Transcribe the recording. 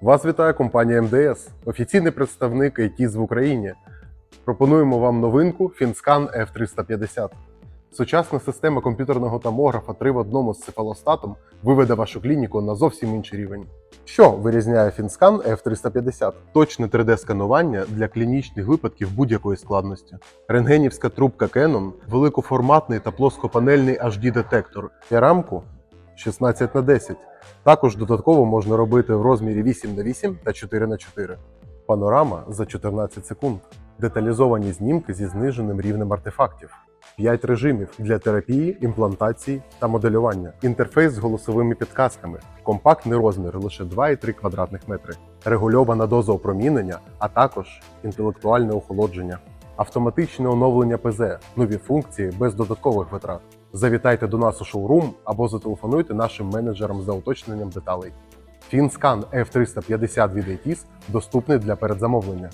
Вас вітає компанія МДС, офіційний представник ITIS в Україні. Пропонуємо вам новинку FinScan F350. Сучасна система комп'ютерного томографа 3 в одному з цефалостатом виведе вашу клініку на зовсім інший рівень. Що вирізняє FinScan F350? Точне 3D-сканування для клінічних випадків будь-якої складності. Рентгенівська трубка Canon, великоформатний та плоскопанельний HD-детектор і рамку 16 на 10. Також додатково можна робити в розмірі 8 на 8 та 4 на 4. Панорама за 14 секунд. Деталізовані знімки зі зниженим рівнем артефактів. 5 режимів для терапії, імплантації та моделювання. Інтерфейс з голосовими підказками. Компактний розмір лише 2,3 квадратних метри. Регульована доза опромінення, а також інтелектуальне охолодження. Автоматичне оновлення ПЗ, нові функції без додаткових витрат. Завітайте до нас у шоурум або зателефонуйте нашим менеджерам за уточненням деталей. Фінскан F350 від ITIS доступний для передзамовлення.